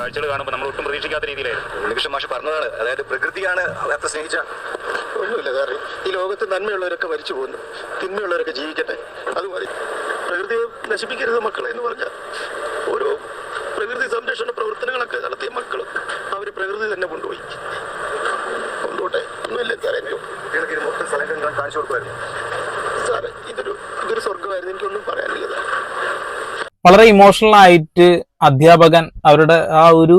കാഴ്ചകൾ കാണുമ്പോൾ നമ്മൾ ഒട്ടും പ്രതീക്ഷിക്കാത്ത രീതിയിലായിരുന്നു. ഉണ്ണികൃഷ്ണൻ മാഷ് പറഞ്ഞതാണ് അതായത് പ്രകൃതിയാണ് അത്ര സ്നേഹിച്ച ഒന്നുമില്ല കാരണം ഈ ലോകത്ത് നന്മയുള്ളവരൊക്കെ മരിച്ചു പോകുന്നു. തിന്മയുള്ളവരൊക്കെ ജീവിക്കട്ടെ. അത് മതി. പ്രകൃതിയെ നശിപ്പിക്കരുത് മക്കളെ എന്ന് പറഞ്ഞാൽ ഓരോ പ്രകൃതി സംരക്ഷണ പ്രവർത്തനങ്ങളൊക്കെ നടത്തിയ മക്കൾ അവർ പ്രകൃതി തന്നെ കൊണ്ടുപോയി. കൊണ്ടുപോട്ടെ. ഒന്നുമില്ല സാറേ എനിക്ക് മൊത്തം സ്ഥലം കണ്ടാൽ കാണിച്ചു കൊടുക്കുമായിരുന്നു. സാറേ ഇതൊരു ഇതൊരു സ്വർഗമായിരുന്നു എനിക്കൊന്നും പറയാനില്ല വളരെ ഇമോഷണൽ ആയിട്ട് അധ്യാപകൻ അവരുടെ ആ ഒരു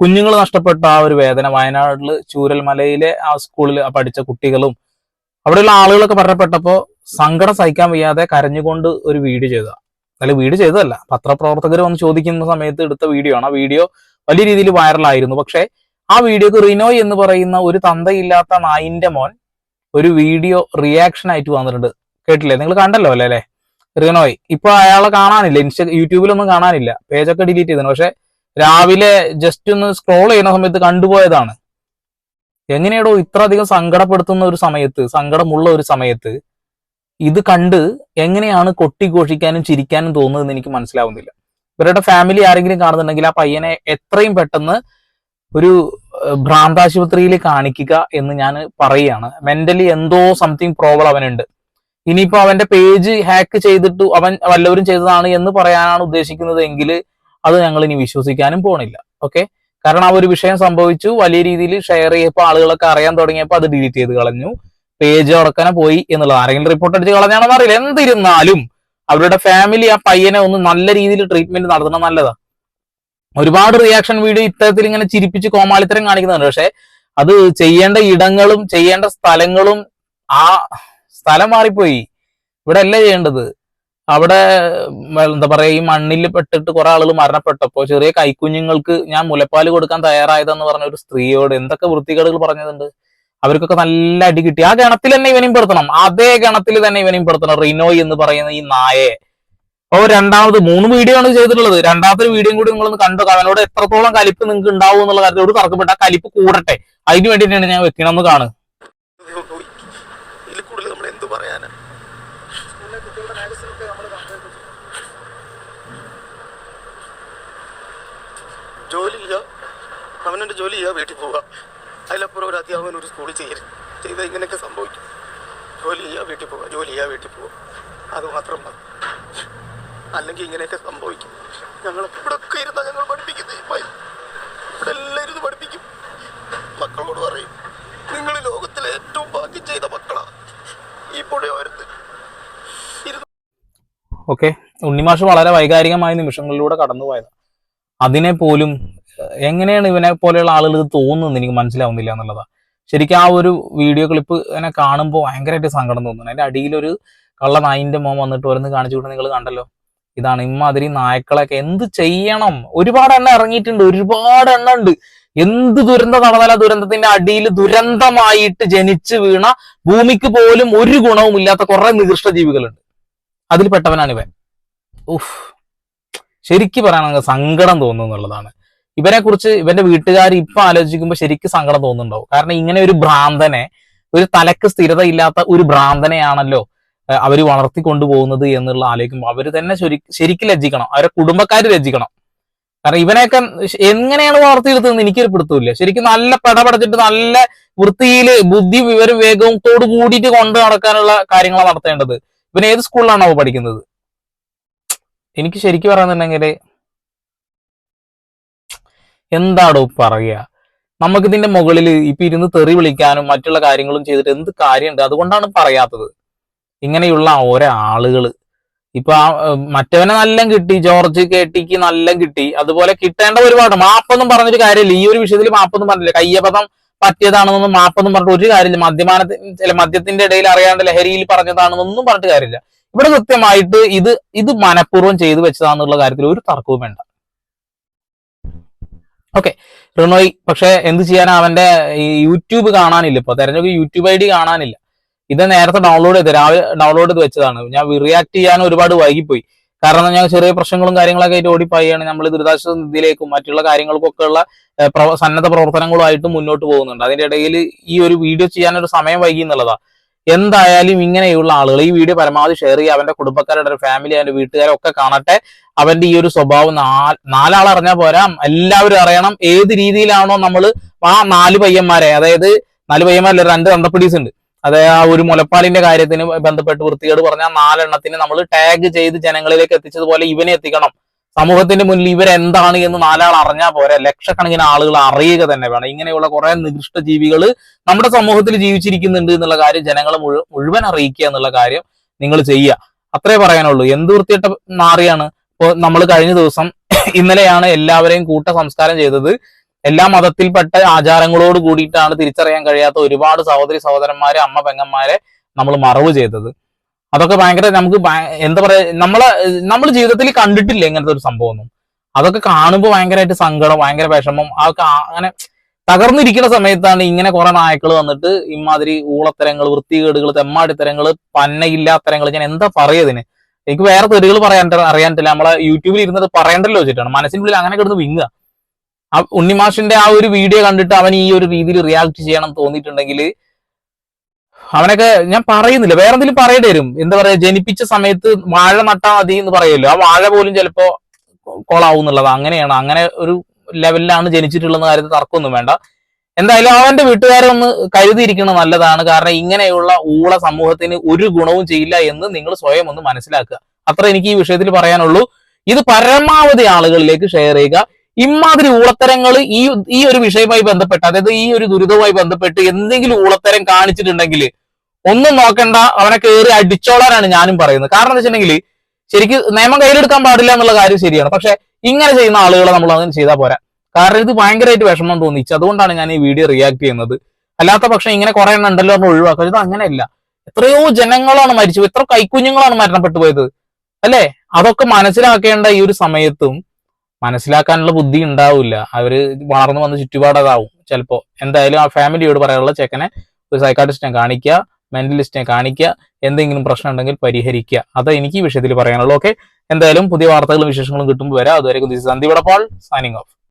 കുഞ്ഞുങ്ങൾ നഷ്ടപ്പെട്ട ആ ഒരു വേദന വയനാട്ടിൽ ചൂരൽമലയിലെ ആ സ്കൂളിൽ പഠിച്ച കുട്ടികളും അവിടെയുള്ള ആളുകളൊക്കെ മരണപ്പെട്ടപ്പോൾ സങ്കടം സഹിക്കാൻ വയ്യാതെ കരഞ്ഞുകൊണ്ട് ഒരു വീഡിയോ ചെയ്ത. അല്ല വീഡിയോ ചെയ്തതല്ല. പത്രപ്രവർത്തകർ വന്ന് ചോദിക്കുന്ന സമയത്ത് എടുത്ത വീഡിയോ ആണ്. ആ വീഡിയോ വലിയ രീതിയിൽ വൈറലായിരുന്നു പക്ഷേ ആ വീഡിയോക്ക് റിനോയ് എന്ന് പറയുന്ന ഒരു തന്തയില്ലാത്ത നായിന്റെ മോൻ ഒരു വീഡിയോ റിയാക്ഷൻ ആയിട്ട് വന്നിട്ടുണ്ട്. കേട്ടില്ലേ? നിങ്ങൾ കണ്ടല്ലോ അല്ലേ അല്ലേ? റിനോയ്. ഇപ്പൊ അയാളെ കാണാനില്ല. ഇൻസ്റ്റ യൂട്യൂബിലൊന്നും കാണാനില്ല. പേജൊക്കെ ഡിലീറ്റ് ചെയ്തു പക്ഷെ രാവിലെ ജസ്റ്റ് ഒന്ന് സ്ക്രോൾ ചെയ്യുന്ന സമയത്ത് കണ്ടുപോയതാണ്. എങ്ങനെയാടോ ഇത്ര അധികം സങ്കടപ്പെടുത്തുന്ന ഒരു സമയത്ത് സങ്കടമുള്ള ഒരു സമയത്ത് ഇത് കണ്ട് എങ്ങനെയാണ് കൊട്ടിഘോഷിക്കാനും ചിരിക്കാനും തോന്നുന്നതെന്ന് എനിക്ക് മനസ്സിലാവുന്നില്ല. ഇവരുടെ ഫാമിലി ആരെങ്കിലും കാണുന്നുണ്ടെങ്കിൽ ആ പയ്യനെ എത്രയും പെട്ടെന്ന് ഒരു ഭ്രാന്താശുപത്രിയിൽ കാണിക്കുക എന്ന് ഞാൻ പറയുകയാണ്. മെന്റലി എന്തോ സംതിങ് പ്രോബ്ലം അവനുണ്ട്. ഇനിയിപ്പോ അവന്റെ പേജ് ഹാക്ക് ചെയ്തിട്ട് അവൻ വല്ലവരും ചെയ്തതാണ് എന്ന് പറയാനാണ് ഉദ്ദേശിക്കുന്നത് എങ്കിൽ അത് ഞങ്ങൾ ഇനി വിശ്വസിക്കാനും പോണില്ല. ഓക്കെ കാരണം ആ ഒരു വിഷയം സംഭവിച്ചു. വലിയ രീതിയിൽ ഷെയർ ചെയ്യപ്പോൾ ആളുകളൊക്കെ അറിയാൻ തുടങ്ങിയപ്പോൾ അത് ഡിലീറ്റ് ചെയ്ത് കളഞ്ഞു. പേജ് ഉടക്കനെ പോയി എന്നുള്ളത്. ആരെങ്കിലും റിപ്പോർട്ട് അടിച്ച് കളഞ്ഞാണെന്ന് അറിയില്ല. എന്തിരുന്നാലും അവരുടെ ഫാമിലി ആ പയ്യനെ ഒന്ന് നല്ല രീതിയിൽ ട്രീറ്റ്മെന്റ് നടത്തണം നല്ലതാ. ഒരുപാട് റിയാക്ഷൻ വീഡിയോ ഇത്തരത്തിൽ ഇങ്ങനെ ചിരിപ്പിച്ച് കോമാളിത്തരം കാണിക്കുന്നുണ്ട്. പക്ഷെ അത് ചെയ്യേണ്ട ഇടങ്ങളും ചെയ്യേണ്ട സ്ഥലങ്ങളും ആ സ്ഥലം മാറിപ്പോയി. ഇവിടെ അല്ല ചെയ്യേണ്ടത്? അവിടെ എന്താ പറയാ ഈ മണ്ണിൽ പെട്ടിട്ട് കുറെ ആളുകൾ മരണപ്പെട്ടപ്പോ ചെറിയ കൈക്കുഞ്ഞുങ്ങൾക്ക് ഞാൻ മുലപ്പാൽ കൊടുക്കാൻ തയ്യാറായതെന്ന് പറഞ്ഞ ഒരു സ്ത്രീയോട് എന്തൊക്കെ വൃത്തികേടുകൾ പറഞ്ഞതുണ്ട് അവർക്കൊക്കെ നല്ല അടി കിട്ടി. ആ ഗണത്തിൽ തന്നെ ഇവനെയും പെടുത്തണം. അതേ ഗണത്തിൽ തന്നെ ഇവനെയും പെടുത്തണം. റിനോയ് എന്ന് പറയുന്ന ഈ നായെ ഓ രണ്ടാമത് മൂന്ന് വീഡിയോ ആണ് ചെയ്തിട്ടുള്ളത്. രണ്ടാമത്തെ വീഡിയോയും കൂടി നിങ്ങളൊന്ന് കണ്ടോ? അവനോട് എത്രത്തോളം കലിപ്പ് നിങ്ങൾക്ക് ഉണ്ടാവും എന്നുള്ള കാര്യത്തിൽ ഒരു തർക്കപ്പെട്ട ആ കലിപ്പ് കൂടട്ടെ. അതിന് വേണ്ടിയിട്ടാണ് ഞാൻ വെക്കണമെന്ന് കാണുക ഇത് പോയി ഇതിൽ കൂടുതൽ നമ്മൾ എന്ത് പറയാനാ ജോലിയില്ല. അവനെന്റെ ജോലി ചെയ്യാ വീട്ടിൽ പോവുക അതിലപ്പുറം ഒരു അധ്യാപകൻ ഒരു സ്കൂളിൽ ചെയ്യരുത് ചെയ്താൽ ഇങ്ങനെയൊക്കെ സംഭവിക്കും. ജോലി ചെയ്യാ വീട്ടിൽ പോവുക ജോലി ചെയ്യാ വീട്ടിൽ പോവുക അത് മാത്രം മതി. അല്ലെങ്കിൽ ഇങ്ങനെയൊക്കെ സംഭവിക്കും. ഞങ്ങൾ ഇവിടെ ഒക്കെ ഇരുന്നാ ഞങ്ങൾ പഠിപ്പിക്കുന്നത് ഇവിടെ എല്ലാം ഇരുന്ന് പഠിപ്പിക്കും. മക്കളോട് പറയും നിങ്ങൾ ലോകത്തിലെ ഏറ്റവും ഭാഗ്യം ചെയ്ത മക്കളാണ് ഈ പുഴയോരത്ത് ഓക്കെ ഉണ്ണിമാഷ് വളരെ വൈകാരികമായ നിമിഷങ്ങളിലൂടെ കടന്നുപോയത്. അതിനെ പോലും എങ്ങനെയാണ് ഇവനെ പോലെയുള്ള ആളുകൾ ഇത് തോന്നുന്നത്? എനിക്ക് മനസ്സിലാവുന്നില്ല എന്നുള്ളതാ. ശരിക്കും ആ ഒരു വീഡിയോ ക്ലിപ്പ് എന്നെ കാണുമ്പോൾ ഭയങ്കരമായിട്ട് സങ്കടം തോന്നുന്നു. അതിന്റെ അടിയിലൊരു കള്ള നായിന്റെ മോൻ വന്നിട്ട് ഓരോന്ന് കാണിച്ചു കൊണ്ട് നിങ്ങൾ കണ്ടല്ലോ? ഇതാണ് ഇമ്മാതിരി നായ്ക്കളൊക്കെ. എന്ത് ചെയ്യണം? ഒരുപാട് എണ്ണ ഇറങ്ങിയിട്ടുണ്ട്. ഒരുപാട് എണ്ണ ഉണ്ട്. എന്ത് ദുരന്തം നടന്നാലും ദുരന്തത്തിന്റെ അടിയിൽ ദുരന്തമായിട്ട് ജനിച്ചു വീണ ഭൂമിക്ക് പോലും ഒരു ഗുണവും ഇല്ലാത്ത കുറെ നികൃഷ്ട ജീവികളുണ്ട്. അതിൽ പെട്ടവനാണ് ഇവൻ ഉഫ്. ശരിക്കും പറയാണെങ്കിൽ സങ്കടം തോന്നുന്നു എന്നുള്ളതാണ്. ഇവനെ കുറിച്ച് ഇവന്റെ വീട്ടുകാർ ഇപ്പൊ ആലോചിക്കുമ്പോൾ ശരിക്കും സങ്കടം തോന്നുന്നുണ്ടാവും. കാരണം ഇങ്ങനെ ഒരു ഭ്രാന്തനെ ഒരു തലക്ക് സ്ഥിരത ഇല്ലാത്ത ഒരു ഭ്രാന്തനെയാണല്ലോ അവർ അവർ വളർത്തി കൊണ്ടുപോകുന്നത് എന്നുള്ള ആലോചിക്കുമ്പോൾ അവർ തന്നെ ശരി- ശരിക്കും ലജ്ജിക്കണം. അവരെ കുടുംബക്കാർ ലജ്ജിക്കണം. കാരണം ഇവനെയൊക്കെ എങ്ങനെയാണ് വളർത്തിയെടുത്തതെന്ന് എനിക്കൊരു പിടുത്തമില്ല ശരിക്കും നല്ല പടപടച്ചിട്ട് നല്ല വൃത്തിയിൽ ബുദ്ധി വിവരം വേഗത്തോട് കൂടിയിട്ട് കൊണ്ടു നടക്കാനുള്ള കാര്യങ്ങളാണ് നടത്തേണ്ടത്. ഇവൻ ഏത് സ്കൂളിലാണോ പഠിക്കുന്നത്? എനിക്ക് ശരിക്കും പറയാന്നുണ്ടെങ്കിൽ എന്താടോ പറയുക നമുക്കിതിന്റെ മുകളിൽ ഇപ്പൊ ഇരുന്ന് തെറി വിളിക്കാനും മറ്റുള്ള കാര്യങ്ങളും ചെയ്തിട്ട് എന്ത് കാര്യമുണ്ട്? അതുകൊണ്ടാണ് പറയാത്തത്. ഇങ്ങനെയുള്ള ഓരോ ആളുകൾ ഇപ്പൊ മറ്റവനെ നല്ല കിട്ടി ജോർജ് കേട്ടിക്ക് നല്ല കിട്ടി അതുപോലെ കിട്ടേണ്ട ഒരുപാട് മാപ്പൊന്നും പറഞ്ഞൊരു കാര്യമില്ല. ഈ ഒരു വിഷയത്തിൽ മാപ്പൊന്നും പറഞ്ഞില്ല. കയ്യപദം പറ്റിയതാണെന്നൊന്നും മാപ്പൊന്നും പറഞ്ഞിട്ട് ഒരു കാര്യമില്ല. മദ്യപാനത്തിന് ചില മദ്യത്തിന്റെ ഇടയിൽ അറിയാണ്ട് ലഹരിയിൽ പറഞ്ഞതാണെന്നൊന്നും പറഞ്ഞിട്ട് കാര്യമില്ല. ഇവിടെ കൃത്യമായിട്ട് ഇത് ഇത് മനഃപൂർവം ചെയ്തു വെച്ചതാന്നുള്ള കാര്യത്തിൽ ഒരു തർക്കവും വേണ്ട. ഓക്കെ റിനോയ് പക്ഷെ എന്ത് ചെയ്യാൻ അവന്റെ യൂട്യൂബ് കാണാനില്ല ഇപ്പൊ. തെരഞ്ഞെടുപ്പ് യൂട്യൂബ് ഐ ഡി കാണാനില്ല. ഇത് നേരത്തെ ഡൗൺലോഡ് ചെയ്ത് രാവിലെ ഡൗൺലോഡ് ചെയ്ത് വെച്ചതാണ്. ഞാൻ റിയാക്ട് ചെയ്യാൻ ഒരുപാട് വൈകിപ്പോയി. കാരണം ഞാൻ ചെറിയ പ്രശ്നങ്ങളും കാര്യങ്ങളൊക്കെ ആയിട്ട് ഓടിപ്പോയാണ് നമ്മൾ ദുരിതാശ്വാസ നിധിയിലേക്കും മറ്റുള്ള കാര്യങ്ങൾക്കൊക്കെ ഉള്ള സന്നദ്ധ പ്രവർത്തനങ്ങളുമായിട്ട് മുന്നോട്ട് പോകുന്നുണ്ട്. അതിന്റെ ഇടയിൽ ഈ ഒരു വീഡിയോ ചെയ്യാനൊരു സമയം വൈകി എന്നുള്ളതാ. എന്തായാലും ഇങ്ങനെയുള്ള ആളുകൾ ഈ വീഡിയോ പരമാവധി ഷെയർ ചെയ്യുക. അവന്റെ കുടുംബക്കാരുടെ ഫാമിലി അവന്റെ വീട്ടുകാരെ ഒക്കെ കാണട്ടെ. അവന്റെ ഈ ഒരു സ്വഭാവം നാലാൾ അറിഞ്ഞാൽ പോരാ. എല്ലാവരും അറിയണം. ഏത് രീതിയിലാണോ നമ്മൾ ആ നാല് പയ്യന്മാരെ അതായത് നാല് പയ്യന്മാരല്ല രണ്ട് തണ്ടപ്പിടീസ് ഉണ്ട്. അതായത് ആ ഒരു മുലപ്പാലിന്റെ കാര്യത്തിന് ബന്ധപ്പെട്ട് വൃത്തികേട് പറഞ്ഞ നാലെണ്ണത്തിന് നമ്മൾ ടാഗ് ചെയ്ത് ജനങ്ങളിലേക്ക് എത്തിച്ചതുപോലെ ഇവനെ എത്തിക്കണം. സമൂഹത്തിന്റെ മുന്നിൽ ഇവരെന്താണ് എന്ന് നാലാൾ അറിഞ്ഞാൽ പോരെ. ലക്ഷക്കണക്കിന് ആളുകൾ അറിയുക തന്നെ വേണം. ഇങ്ങനെയുള്ള കുറെ നികൃഷ്ട ജീവികൾ നമ്മുടെ സമൂഹത്തിൽ ജീവിച്ചിരിക്കുന്നുണ്ട് എന്നുള്ള കാര്യം ജനങ്ങളെ മുഴുവൻ അറിയിക്കുക എന്നുള്ള കാര്യം നിങ്ങൾ ചെയ്യുക. അത്രേ പറയാനുള്ളൂ. എന്ത് വൃത്തിയിട്ട നാറിയാണ്? ഇപ്പോൾ നമ്മൾ കഴിഞ്ഞ ദിവസം ഇന്നലെയാണ് എല്ലാവരെയും കൂട്ട സംസ്കാരം ചെയ്തത്. എല്ലാ മതത്തിൽപ്പെട്ട ആചാരങ്ങളോട് കൂടിയിട്ടാണ് തിരിച്ചറിയാൻ കഴിയാത്ത ഒരുപാട് സഹോദരി സഹോദരന്മാരെ അമ്മ പെങ്ങന്മാരെ നമ്മൾ മറവ് ചെയ്തത്. അതൊക്കെ ഭയങ്കര നമുക്ക് എന്താ പറയാ നമ്മളെ നമ്മൾ ജീവിതത്തിൽ കണ്ടിട്ടില്ല ഇങ്ങനത്തെ ഒരു സംഭവം ഒന്നും അതൊക്കെ കാണുമ്പോൾ ഭയങ്കരമായിട്ട് സങ്കടം ഭയങ്കര വിഷമം അതൊക്കെ അങ്ങനെ തകർന്നിരിക്കുന്ന സമയത്താണ് ഇങ്ങനെ കുറെ നായ്ക്കൾ വന്നിട്ട് ഇമാതിരി ഊളത്തരങ്ങൾ വൃത്തികേടുകൾ തെമ്മാടിത്തരങ്ങൾ പന്നയില്ലാത്തരങ്ങൾ ഞാൻ എന്താ പറയതിന് എനിക്ക് വേറെ തെരുകൾ പറയാൻ അറിയാനില്ല നമ്മളെ യൂട്യൂബിൽ ഇരുന്നത് പറയണ്ടല്ലോ വെച്ചിട്ടാണ് മനസ്സിനുള്ളിൽ അങ്ങനെ കിടന്ന് വിങ്ങുക. ഉണ്ണിമാഷിന്റെ ആ ഒരു വീഡിയോ കണ്ടിട്ട് അവൻ ഈ ഒരു രീതിയിൽ റിയാക്ട് ചെയ്യണം തോന്നിയിട്ടുണ്ടെങ്കിൽ അവനൊക്കെ ഞാൻ പറയുന്നില്ല. വേറെ എന്തെങ്കിലും പറയേണ്ടി വരും. എന്താ പറയാ ജനിപ്പിച്ച സമയത്ത് വാഴ നട്ടാ മതി എന്ന് പറയുമല്ലോ. ആ വാഴ പോലും ചിലപ്പോ കൊളാവും എന്നുള്ളത്. അങ്ങനെയാണ്. അങ്ങനെ ഒരു ലെവലിലാണ് ജനിച്ചിട്ടുള്ള കാര്യത്തിൽ തർക്കമൊന്നും വേണ്ട. എന്തായാലും അവന്റെ വീട്ടുകാരെ ഒന്ന് കരുതിയിരിക്കുന്നത് നല്ലതാണ്. കാരണം ഇങ്ങനെയുള്ള ഊള സമൂഹത്തിന് ഒരു ഗുണവും ചെയ്യില്ല എന്ന് നിങ്ങൾ സ്വയം ഒന്ന് മനസ്സിലാക്കുക. അത്ര എനിക്ക് ഈ വിഷയത്തിൽ പറയാനുള്ളൂ. ഇത് പരമാവധി ആളുകളിലേക്ക് ഷെയർ ചെയ്യുക. ഇമാതിരി ഊളത്തരങ്ങൾ ഈ ഈ ഒരു വിഷയവുമായി ബന്ധപ്പെട്ട് അതായത് ഈ ഒരു ദുരിതവുമായി ബന്ധപ്പെട്ട് എന്തെങ്കിലും ഊളത്തരം കാണിച്ചിട്ടുണ്ടെങ്കിൽ ഒന്നും നോക്കണ്ട അവനെ കയറി അടിച്ചോളാനാണ് ഞാനും പറയുന്നത്. കാരണം എന്താ വെച്ചിട്ടുണ്ടെങ്കിൽ ശരിക്കും നിയമം കയ്യിലെടുക്കാൻ പാടില്ല എന്നുള്ള കാര്യം ശരിയാണ്. പക്ഷെ ഇങ്ങനെ ചെയ്യുന്ന ആളുകളെ നമ്മൾ അങ്ങനെ ചെയ്താൽ പോരാ. കാരണം ഇത് ഭയങ്കരമായിട്ട് വിഷമം തോന്നിച്ചു അതുകൊണ്ടാണ് ഞാൻ ഈ വീഡിയോ റിയാക്ട് ചെയ്യുന്നത്. അല്ലാത്ത പക്ഷം ഇങ്ങനെ കുറെ എണ്ണം ഉണ്ടല്ലോ എന്ന് ഒഴിവാക്കുക. ഇത് അങ്ങനെയല്ല. എത്രയോ ജനങ്ങളാണ് മരിച്ചു എത്ര കൈക്കുഞ്ഞുങ്ങളാണ് മരണപ്പെട്ടു പോയത്. അല്ലേ? അതൊക്കെ മനസ്സിലാക്കേണ്ട ഈ ഒരു സമയത്തും മനസ്സിലാക്കാനുള്ള ബുദ്ധി ഉണ്ടാവില്ല. അവർ വളർന്നു വന്ന ചുറ്റുപാടതാവും ചിലപ്പോ എന്തായാലും ആ ഫാമിലിയോട് പറയാനുള്ള ചെക്കനെ ഒരു സൈക്കാട്രിസ്റ്റിനെ കാണിക്കുക മെന്റലിസ്റ്റിനെ കാണിക്കുക എന്തെങ്കിലും പ്രശ്നം ഉണ്ടെങ്കിൽ പരിഹരിക്കുക അത് എനിക്ക് ഈ വിഷയത്തിൽ പറയാനുള്ളൂ. ഓക്കെ എന്തായാലും പുതിയ വാർത്തകളും വിശേഷങ്ങളും കിട്ടുമ്പോൾ വരാം. അതുവരെ സന്ദീപ് പാൾ സൈനിങ് ഓഫ്